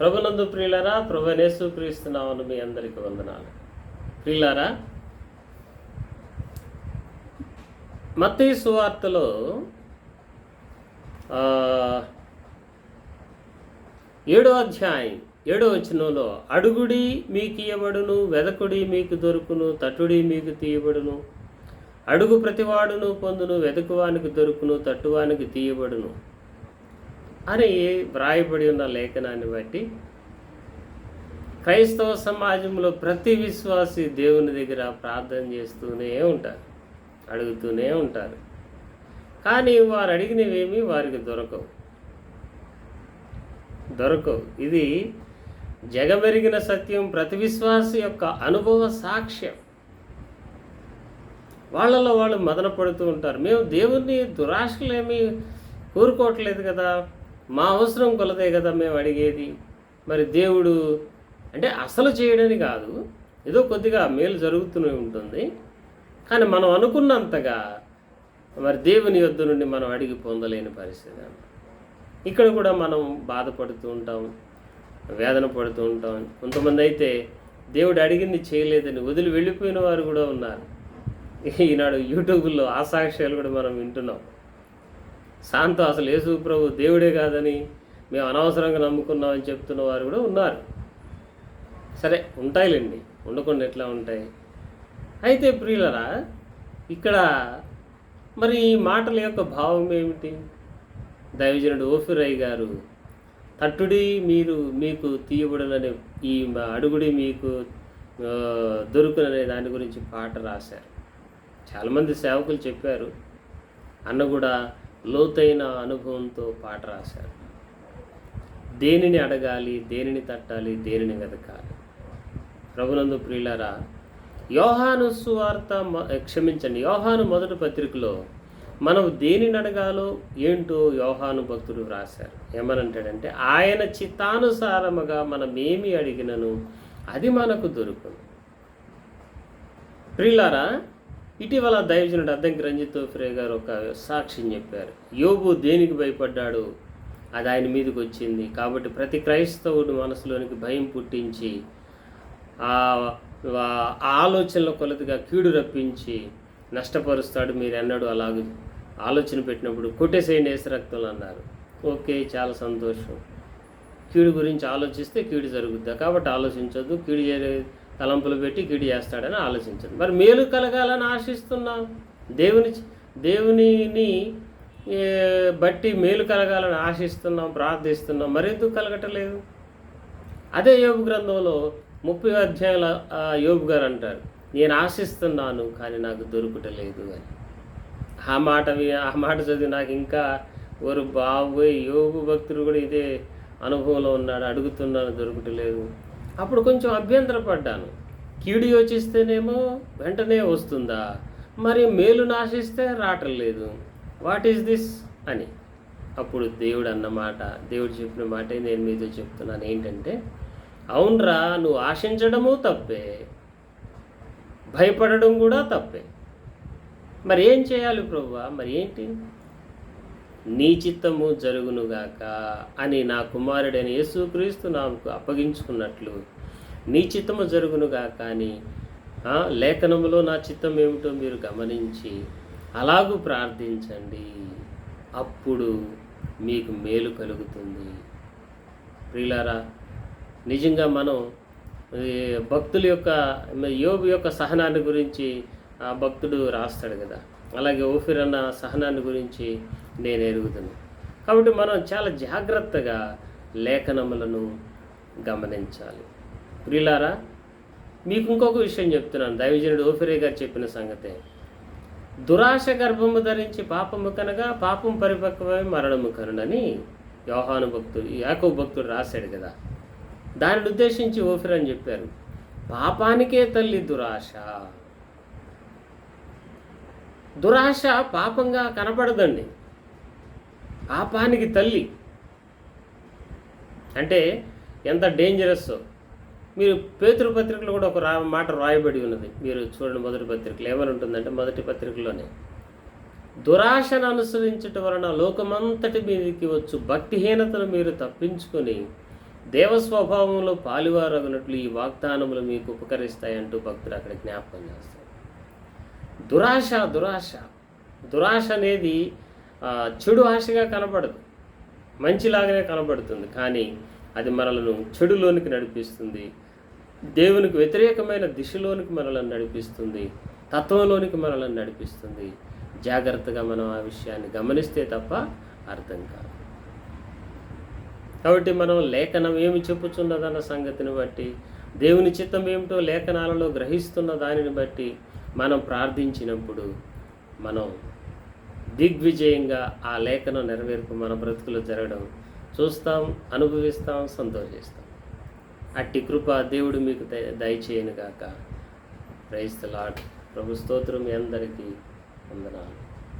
ప్రభునందు ప్రియులరా ప్రభునేసు క్రీస్తున్నామని మీ అందరికీ వందనాలు. ప్రియులారా మత్తి సువార్తలో ఏడో అధ్యాయం ఏడో వచనంలో అడుగుడి మీకు ఇయ్యబడును వెదకుడి మీకు దొరుకును తట్టుడి మీకు తీయబడును అడుగు ప్రతివాడును పొందును వెదకువానికి దొరుకును తట్టువానికి తీయబడును. అని వ్రాయబడి ఉన్న లేఖనాన్ని బట్టి క్రైస్తవ సమాజంలో ప్రతి విశ్వాసి దేవుని దగ్గర ప్రార్థన చేస్తూనే ఉంటారు అడుగుతూనే ఉంటారు. కానీ వారు అడిగినవేమి వారికి దొరకవు. దొరకవు. ఇది జగమెరిగిన సత్యం ప్రతి విశ్వాసి యొక్క అనుభవ సాక్ష్యం. వాళ్ళలో వాళ్ళు మదన పడుతూ ఉంటారు. మేము దేవుణ్ణి దురాశలేమీ కోరుకోవట్లేదు కదా. మా అవసరం కొలదే కదా మేము అడిగేది. మరి దేవుడు అంటే అసలు చేయడని కాదు ఏదో కొద్దిగా మేలు జరుగుతూనే ఉంటుంది. కానీ మనం అనుకున్నంతగా మరి దేవుని యొద్ద నుండి మనం అడిగి పొందలేని పరిస్థితి ఇక్కడ కూడా మనం బాధపడుతూ ఉంటాం వేదన పడుతూ ఉంటాం. కొంతమంది అయితే దేవుడు అడిగింది చేయలేదని వదిలి వెళ్ళిపోయిన వారు కూడా ఉన్నారు. ఈనాడు యూట్యూబ్లో ఆ సాక్ష్యాలు కూడా మనం వింటున్నాం. శాంతం అసలు యేసు ప్రభు దేవుడే కాదని మేము అనవసరంగా నమ్ముకున్నామని చెప్తున్న వారు కూడా ఉన్నారు. సరే ఉంటాయిలేండి. ఉండకుండా ఎట్లా ఉంటాయి? అయితే ప్రియులరా ఇక్కడ మరి ఈ మాటల యొక్క భావం ఏమిటి? దైవజనుడు ఓఫిరై గారు తట్టుడి మీరు మీకు తీయబడుననే ఈ అడుగుడి మీకు దొరుకుననే దాని గురించి పాట రాశారు. చాలామంది సేవకులు చెప్పారు. అన్న కూడా లోతైన అనుభవంతో పాట రాశారు. దేనిని అడగాలి దేనిని తట్టాలి దేనిని వెతకాలి? ప్రభునందు ప్రియులారా యోహాను సువార్త మ- క్షమించండి యోహాను మొదటి పత్రికలో మనం దేనిని అడగాలో ఏంటో యోహాను భక్తుడు రాశారు ఏమనంటాడంటే ఆయన చిత్తానుసారముగా మనం ఏమి అడిగినను అది మనకు దొరుకును. ప్రియులారా ఇటీవల దైవజనుడు అద్దంకి రంజిత్ ఫ్రే గారు ఒక సాక్ష్యం చెప్పారు. యోబు దేనికి భయపడ్డాడు? అది ఆయన మీదకి వచ్చింది. కాబట్టి ప్రతి క్రైస్తవుడు మనసులోనికి భయం పుట్టించి ఆ ఆలోచనల కొలతగా కీడు రప్పించి నష్టపరుస్తాడు. మీరు ఎన్నడూ అలాగే ఆలోచన పెట్టినప్పుడు కొట్టేసేయండి వేసి అన్నారు. ఓకే చాలా సంతోషం. కీడు గురించి ఆలోచిస్తే కీడు జరుగుద్దా. కాబట్టి ఆలోచించొద్దు. కీడు చే- తలంపులు పెట్టి గిడి చేస్తాడని ఆలోచించండి. మరి మేలు కలగాలని ఆశిస్తున్నాం దేవుని దేవునిని బట్టి మేలు కలగాలని ఆశిస్తున్నాం ప్రార్థిస్తున్నాం మరెందుకు కలగటలేదు? అదే యోగు గ్రంథంలో ముప్పై అధ్యాయుల యోగు గారు అంటారు నేను ఆశిస్తున్నాను కానీ నాకు దొరుకుటలేదు అని. ఆ మాట ఆ మాట చదివి నాకు ఇంకా ఓరు బాబోయ్ యోగు భక్తుడు కూడా ఇదే అనుభవంలో ఉన్నాడు అడుగుతున్నాను దొరుకుటలేదు. అప్పుడు కొంచెం అభ్యంతరపడ్డాను. కీడు యోచిస్తేనేమో వెంటనే వస్తుందా? మరి మేలు నాశిస్తే రావటం వాట్ ఈస్ దిస్ అని. అప్పుడు దేవుడు అన్నమాట దేవుడు చెప్పిన మాటే నేను మీతో చెప్తున్నాను. ఏంటంటే అవునరా నువ్వు ఆశించడము తప్పే. భయపడడం కూడా తప్పే. మరి ఏం చేయాలి ప్రభు? మరి ఏంటి? నీ చిత్తము జరుగునుగాక అని నా కుమారుడైన యేసుక్రీస్తు నాకు అప్పగించుకున్నట్లు నీ చిత్తము జరుగునుగాక అని లేఖనములో నా చిత్తం ఏమిటో మీరు గమనించి అలాగూ ప్రార్థించండి. అప్పుడు మీకు మేలు కలుగుతుంది. ప్రియులారా నిజంగా మనం భక్తుల యొక్క యోగు యొక్క సహనాన్ని గురించి ఆ భక్తుడు రాస్తాడు కదా. అలాగే ఓఫిర్ అన్న సహనాన్ని గురించి నేను ఎరుగుతాను కాబట్టి మనం చాలా జాగ్రత్తగా లేఖనములను గమనించాలి. ప్రిలారా మీకు ఇంకొక విషయం చెప్తున్నాను. దైవజనుడు ఓఫిరే గారు చెప్పిన సంగతే. దురాశ గర్భము ధరించి పాపము కనగా పాపం పరిపక్వమై మరణము కనునని యోహాను భక్తుడు యాకో భక్తుడు రాశాడు కదా. దానిని ఉద్దేశించి ఓఫిర్ అని చెప్పారు. పాపానికే తల్లి దురాశ. దురాశ పాపంగా కనపడదండి పాపానికి తల్లి. అంటే ఎంత డేంజరస్ మీరు పేతృపత్రికలో కూడా ఒక రా మాట రాయబడి ఉన్నది. మీరు చూడండి మొదటి పత్రికలు ఏమని ఉంటుందంటే మొదటి పత్రికలోనే. దురాశను అనుసరించటం వలన లోకమంతటి మీదకి వచ్చు భక్తిహీనతను మీరు తప్పించుకొని దేవ స్వభావంలో పాలువారగినట్లు ఈ వాగ్దానములు మీకు ఉపకరిస్తాయంటూ భక్తులు అక్కడ జ్ఞాపకం చేస్తారు. దురాశ దురాశ. దురాశ అనేది చెడు ఆశగా కనబడదు. మంచిలాగానే కనబడుతుంది. కానీ అది మనలను చెడులోనికి నడిపిస్తుంది. దేవునికి వ్యతిరేకమైన దిశలోనికి మనలను నడిపిస్తుంది. తత్వంలోనికి మనలను నడిపిస్తుంది. జాగ్రత్తగా మనం ఆ విషయాన్ని గమనిస్తే తప్ప అర్థం కాదు. కాబట్టి మనం లేఖనం ఏమి చెప్పుచున్నదన్న సంగతిని బట్టి దేవుని చిత్తం ఏమిటో లేఖనాలలో గ్రహిస్తున్న దానిని బట్టి మనం ప్రార్థించినప్పుడు మనం దిగ్విజయంగా ఆ లేఖనం నెరవేర్పు మన బ్రతుకులు జరగడం చూస్తాం అనుభవిస్తాం సంతోషిస్తాం. అట్టి కృప దేవుడు మీకు దయ దయచేయను గాక ప్రైజ్ లాడ్ ప్రభు స్తోత్రం మీ అందరికీ వందనాలు.